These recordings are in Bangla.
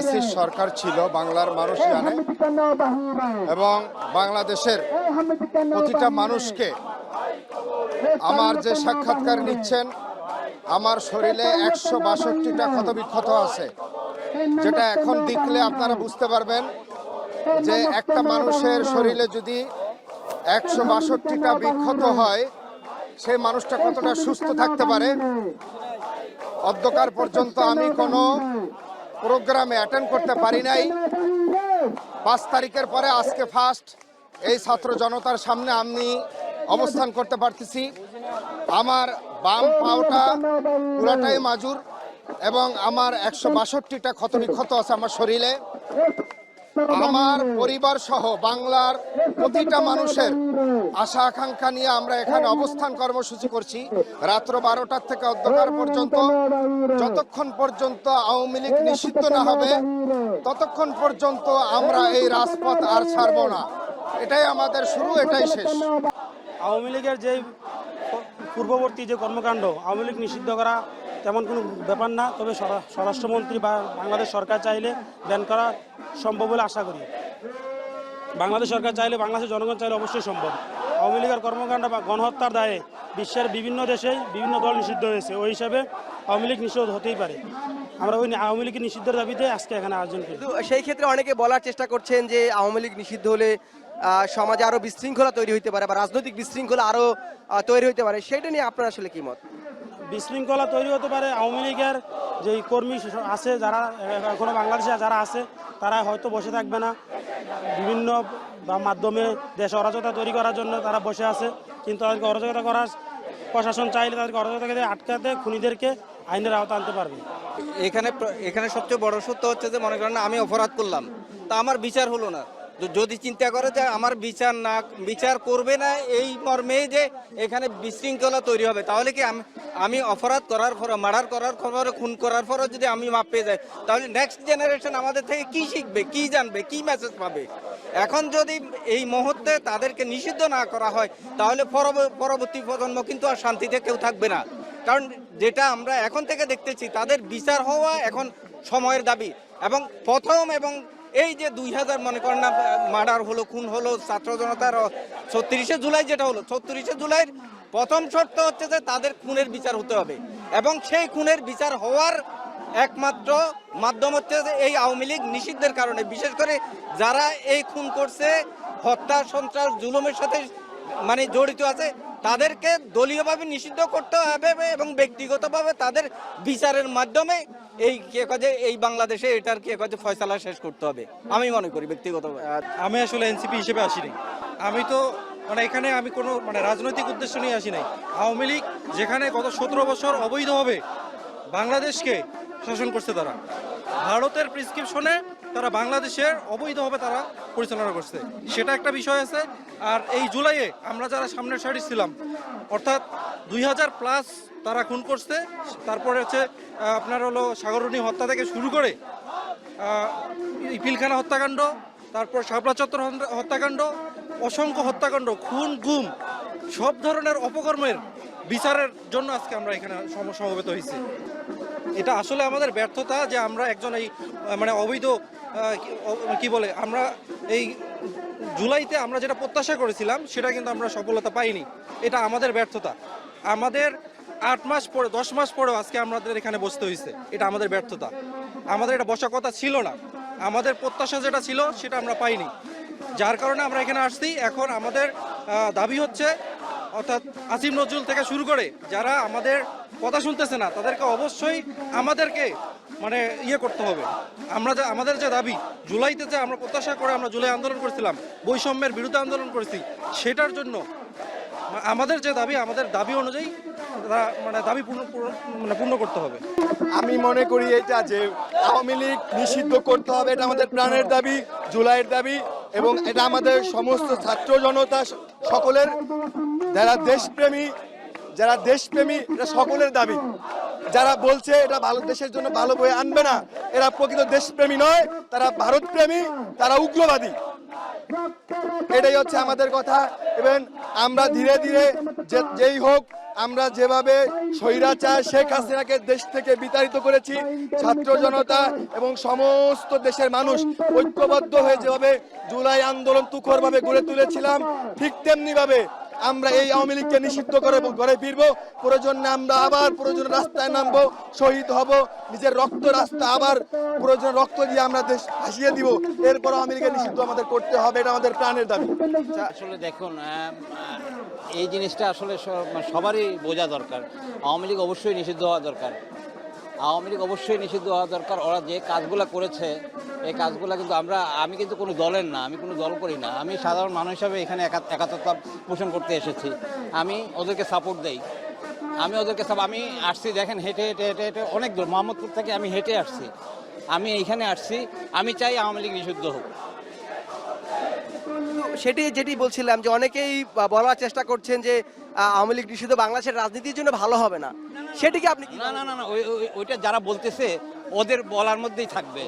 ফেসিস সরকার ছিল বাংলার মানুষ জানে। এবং বাংলাদেশের প্রতিটা মানুষকে আমার যে সাক্ষাৎকার নিচ্ছেন আমার শরীরে একশো বাষট্টিটা ক্ষতবিক্ষত আছে। যেটা এখন দেখলে আপনারা বুঝতে পারবেন যে একটা মানুষের শরীরে যদি একশো বাষট্টিটা বিক্ষত হয় সেই মানুষটা কতটা সুস্থ থাকতে পারে? অধ্যকার পর্যন্ত আমি কোনো প্রোগ্রামে অ্যাটেন্ড করতে পারি নাই। পাঁচ তারিখের পরে আজকে ফার্স্ট এই ছাত্র জনতার সামনে আমি অবস্থান করতে পারতেছি। আমার বাম পাওটা পুরাটাই মাজুর এবং আমার একশো বাষট্টিটা ক্ষত বিক্ষত আছে আমার শরীরে। আমার পরিবার সহ বাংলার প্রতিটা মানুষের আশা আকাঙ্ক্ষা নিয়ে আমরা এখানে অবস্থান কর্মসূচি করছি। রাত্র বারোটার থেকে অন্ধকার পর্যন্ত, যতক্ষণ পর্যন্ত আওয়ামী লীগ নিষিদ্ধ না হবে, ততক্ষণ পর্যন্ত আমরা এই রাজপথ আর ছাড়ব না। এটাই আমাদের শুরু, এটাই শেষ। আওয়ামী লীগের যে পূর্ববর্তী যে কর্মকাণ্ড, আওয়ামী লীগ নিষিদ্ধ করা তেমন কোনো ব্যাপার না, তবে স্বরাষ্ট্রমন্ত্রী বা বাংলাদেশ সরকার চাইলে ব্যান করা সম্ভব বলে আশা করি। বাংলাদেশ সরকার চাইলে, বাংলাদেশের জনগণ চাইলে অবশ্যই সম্ভব। আওয়ামী লীগের কর্মকাণ্ড বা গণহত্যার দায়ে বিশ্বের বিভিন্ন দেশেই বিভিন্ন দল নিষিদ্ধ হয়েছে। ওই হিসাবে আওয়ামী লীগ নিষিদ্ধ হতেই পারে। আমরা ওই আওয়ামী লীগের নিষিদ্ধের দাবিতে আজকে এখানে আয়োজন করি। সেই ক্ষেত্রে অনেকে বলার চেষ্টা করছেন যে আওয়ামী লীগ নিষিদ্ধ হলে সমাজে আরও বিশৃঙ্খলা তৈরি হইতে পারে বা রাজনৈতিক বিশৃঙ্খলা আরও তৈরি হইতে পারে। সেটা নিয়ে আপনার আসলে কি মত? বিশৃঙ্খলা তৈরি হতে পারে। আওয়ামী লীগের যে কর্মী আছে যারা, এখনও বাংলাদেশে যারা আছে, তারা হয়তো বসে থাকবে না। বিভিন্ন মাধ্যমে দেশ অরাজকতা তৈরি করার জন্য তারা বসে আছে। কিন্তু তাদেরকে অরাজকতা করার প্রশাসন চাইলে তাদেরকে অরাজকতাকে আটকাতে খুনিদেরকে আইনের আওতা আনতে পারবে। এখানে এখানে সবচেয়ে বড় সত্য হচ্ছে যে, মনে করেন আমি অপরাধ করলাম, তা আমার বিচার হলো না। যদি চিন্তা করে যে আমার বিচার না, বিচার করবে না এই মর্মে যে এখানে বিশৃঙ্খলা তৈরি হবে, তাহলে কি আমি আমি অপরাধ করার পর মার্ডার করার পর খুন করার পরও যদি আমি মাপ পেয়ে যাই, তাহলে নেক্সট জেনারেশন আমাদের থেকে কি শিখবে, কি জানবে, কি মেসেজ পাবে? এখন যদি এই মুহূর্তে তাদেরকে নিষিদ্ধ না করা হয়, তাহলে পরব- পরবর্তী প্রজন্ম কিন্তু আর শান্তিতে কেউ থাকবে না। কারণ যেটা আমরা এখন থেকে দেখতেছি, তাদের বিচার হওয়া এখন সময়ের দাবি এবং প্রথম এবং এই যে দুই হাজার মনে করেন না, মার্ডার হলো, খুন হলো, ছাত্র জনতার ছত্রিশে জুলাই যেটা হলো, ছত্রিশে জুলাইয়ের প্রথম শর্ত হচ্ছে যে তাদের খুনের বিচার হতে হবে। এবং সেই খুনের বিচার হওয়ার একমাত্র মাধ্যম হচ্ছে এই আওয়ামী লীগ নিষিদ্ধের কারণে। বিশেষ করে যারা এই খুন করছে, হত্যা, সন্ত্রাস, জুলুমের সাথে মানে জড়িত আছে, তাদেরকে দলীয়ভাবে নিষিদ্ধ করতে হবে এবং ব্যক্তিগতভাবে তাদের বিচারের মাধ্যমে এই কে কাজে এই বাংলাদেশে এটার কে কাজে ফয়সালা শেষ করতে হবে? আমি মনে করি ব্যক্তিগত আমি আসলে এনসিপি হিসেবে আসিনি। আমি তো মানে এখানে আমি কোনো মানে রাজনৈতিক উদ্দেশ্য নিয়ে আসি নাই। আওয়ামী লীগ যেখানে গত সতেরো বছর অবৈধভাবে বাংলাদেশকে শাসন করছে তারা। ভারতের প্রেসক্রিপশনে তারা বাংলাদেশের অবৈধভাবে তারা পরিচালনা করছে। সেটা একটা বিষয় আছে। আর এই জুলাইয়ে আমরা যারা সামনের সারি ছিলাম, অর্থাৎ দুই হাজার প্লাস তারা খুন করছে, তারপরে হচ্ছে আপনার হলো সাগরণী হত্যা থেকে শুরু করে পিলখানা হত্যাকাণ্ড, তারপর শাপলা চত্বর হত্যাকাণ্ড, অসংখ্য হত্যাকাণ্ড, খুন, গুম, সব ধরনের অপকর্মের বিচারের জন্য আজকে আমরা এখানে সম- সমবেত হয়েছি। এটা আসলে আমাদের ব্যর্থতা যে আমরা একজন এই মানে অবৈধ কি- বলে, আমরা এই জুলাইতে আমরা যেটা প্রত্যাশা করেছিলাম, সেটা কিন্তু আমরা সফলতা পাইনি। এটা আমাদের ব্যর্থতা। আমাদের আট মাস পরে, দশ মাস পরেও আজকে আমাদের এখানে বসতে হয়েছে এটা আমাদের ব্যর্থতা। আমাদের এটা বসা কথা ছিল না। আমাদের প্রত্যাশা যেটা ছিল, সেটা আমরা পাইনি। যার কারণে আমরা এখানে আসছি। এখন আমাদের দাবি হচ্ছে, অর্থাৎ আসিম নজরুল থেকে শুরু করে যারা আমাদের কথা শুনতেছে না, তাদেরকে অবশ্যই আমাদেরকে মানে ইয়ে করতে হবে। আমরা যে আমাদের যে দাবি, জুলাইতে যে আমরা প্রত্যাশা করে আমরা জুলাই আন্দোলন করেছিলাম, বৈষম্যের বিরুদ্ধে আন্দোলন করেছি, সেটার জন্য আমাদের যে দাবি, আমাদের দাবি অনুযায়ী মানে দাবি পূর্ণ- মানে পূর্ণ করতে হবে। আমি মনে করি এটা যে আওয়ামী লীগ নিষিদ্ধ করতে হবে, এটা আমাদের প্রাণের দাবি, জুলাইয়ের দাবি, এবং এটা আমাদের সমস্ত ছাত্র জনতা সকলের, যারা দেশপ্রেমী যারা দেশপ্রেমী, এটা সকলের দাবি। যারা বলছে এটা ভারত দেশের জন্য ভালো বয়ে আনবে না, এরা প্রকৃত দেশপ্রেমী নয়, তারা ভারতপ্রেমী, তারা উগ্রবাদী। এটাই হচ্ছে আমাদের কথা। এবং আমরা ধীরে ধীরে যেই হোক, আমরা যেভাবে স্বৈরাচার শেখ হাসিনাকে দেশ থেকে বিতাড়িত করেছি, ছাত্র জনতা এবং সমস্ত দেশের মানুষ ঐক্যবদ্ধ হয়ে যেভাবে জুলাই আন্দোলন তুখরভাবে গড়ে তুলেছিলাম, ঠিক তেমনি ভাবে আমরা এই আওয়ামী লীগকে নিষিদ্ধ করে ঘরে ফিরবো। প্রয়োজনে আমরা আবার প্রয়োজন রাস্তায় নামবো, শহীদ হব, নিজের রক্ত রাস্তা আবার প্রয়োজন রক্ত দিয়ে আমরা দেশ ভাসিয়ে দিব। এরপর আওয়ামী লীগের নিষিদ্ধ আমাদের করতে হবে, এটা আমাদের প্রাণের দাবি। আসলে দেখুন এই জিনিসটা আসলে মানে সবারই বোঝা দরকার। আওয়ামী লীগ অবশ্যই নিষিদ্ধ হওয়া দরকার। আওয়ামী লীগ অবশ্যই নিষিদ্ধ হওয়া দরকার। ওরা যে কাজগুলো করেছে, এই কাজগুলো কিন্তু আমরা, আমি কিন্তু কোনো দলের না, আমি কোনো দল করি না। আমি সাধারণ মানুষ হিসাবে এখানে একা- একাত্মতা পোষণ করতে এসেছি। আমি ওদেরকে সাপোর্ট দেই। আমি ওদেরকে সব আমি আসছি, দেখেন হেঁটে হেঁটে হেঁটে হেঁটে অনেক দূর। মোহাম্মদপুর থেকে আমি হেঁটে আসছি। আমি এইখানে আসছি। আমি চাই আওয়ামী লীগ নিষিদ্ধ হোক। সেটি যেটি বলছিলাম যে অনেকেই বলার চেষ্টা করছেন যে আহ, আওয়ামী লীগ নিষিদ্ধ বাংলাদেশের রাজনীতির জন্য ভালো হবে না। সেটিকে আপনি না না না না ওই- ওই- ওইটা যারা বলতেছে ওদের বলার মধ্যেই থাকবে।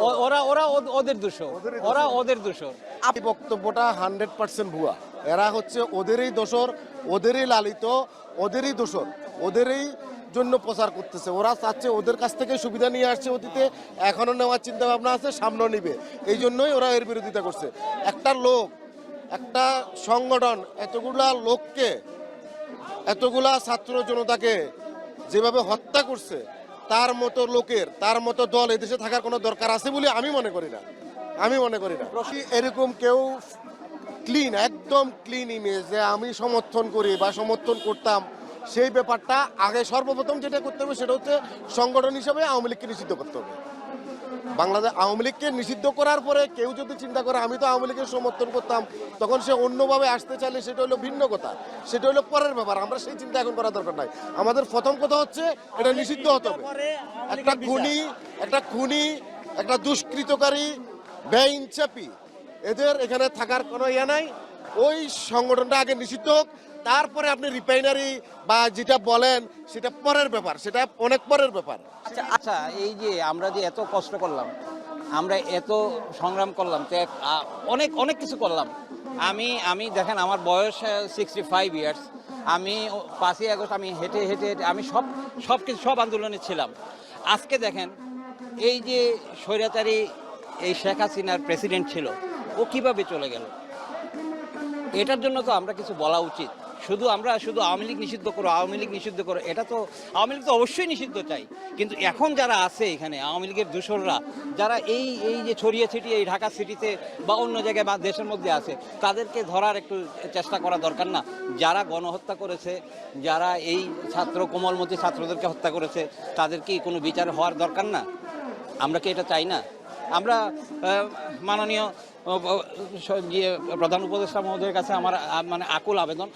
ওরা ওরা ওদ- ওদের দোষর। ওরা ওদের দোষর। আপনি বক্তব্যটা হান্ড্রেড পার্সেন্ট ভুয়া। এরা হচ্ছে ওদেরই দোষর ওদেরই লালিত ওদেরই দোষর ওদেরই জন্য প্রচার করতেছে। ওরা চাচ্ছে ওদের কাছ থেকে সুবিধা নিয়ে আসছে অতীতে। এখনও নেওয়ার চিন্তা ভাবনা আছে, সামনেও নিবে। এই জন্যই ওরা এর বিরোধিতা করছে। একটা লোক, একটা সংগঠন এতগুলা লোককে, এতগুলা ছাত্র জনতাকে যেভাবে হত্যা করছে, তার মতো লোকের, তার মতো দল এদেশে থাকার কোনো দরকার আছে বলে আমি মনে করি না। আমি মনে করি না। এরকম কেউ ক্লিন একদম ক্লিন ইমেজ যে আমি সমর্থন করি বা সমর্থন করতাম সেই ব্যাপারটা আগে সর্বপ্রথম যেটা করতে হবে সেটা হচ্ছে সংগঠন হিসেবে আওয়ামী লীগকে নিষিদ্ধ করতে হবে। বাংলাদেশ আওয়ামী লীগকে নিষিদ্ধ করার পরে কেউ যদি চিন্তা করে, আমি তো আওয়ামী লীগের সমর্থন করতাম তখন সে অন্যভাবে আসতে চাইলে সেটা হলো ভিন্ন কথা। সেটা হলো পরের ব্যাপার, আমরা সেই চিন্তা এখন করার দরকার নাই। আমাদের প্রথম কথা হচ্ছে এটা নিষিদ্ধ হতে হবে। একটা খুনি একটা খুনি, একটা দুষ্কৃতকারী বেইনচাপি এদের এখানে থাকার কোনো ইয়ে নাই। ওই সংগঠনটা আগে নিষিদ্ধ হোক, তারপরে আপনি রিফাইনারি বা যেটা বলেন, সেটা পরের ব্যাপার, সেটা অনেক পরের ব্যাপার। আচ্ছা আচ্ছা এই যে আমরা যে এত কষ্ট করলাম, আমরা এত সংগ্রাম করলাম তো অনেক অনেক কিছু করলাম। আমি আমি দেখেন, আমার বয়স সিক্সটি ফাইভ ইয়ার্স আমি পাঁচই আগস্ট আমি হেঁটে হেঁটে হেঁটে, আমি সব সব কিছু, সব আন্দোলনে ছিলাম। আজকে দেখেন, এই যে স্বৈরাচারী এই শেখ হাসিনার প্রেসিডেন্ট ছিল, ও কীভাবে চলে গেল? এটার জন্য তো আমরা কিছু বলা উচিত। শুধু আমরা শুধু আওয়ামী লীগ নিষিদ্ধ করো, আওয়ামী লীগ নিষিদ্ধ করো, এটা তো আওয়ামী লীগ তো অবশ্যই নিষিদ্ধ চাই। কিন্তু এখন যারা আছে এখানে, আওয়ামী লীগের দূষণরা যারা এই এই যে ছড়িয়ে ছিটিয়ে এই ঢাকা সিটিতে বা অন্য জায়গায় বা দেশের মধ্যে আছে, তাদেরকে ধরার একটু চেষ্টা করা দরকার না। যারা গণহত্যা করেছে, যারা এই ছাত্র, কোমলমতি ছাত্রদেরকে হত্যা করেছে, তাদের কি কোনো বিচার হওয়ার দরকার না? আমরা কি এটা চাই না? আমরা মাননীয় ইয়ে, প্রধান উপদেষ্টা মহোদয়ের কাছে আমার মানে আকুল আবেদন।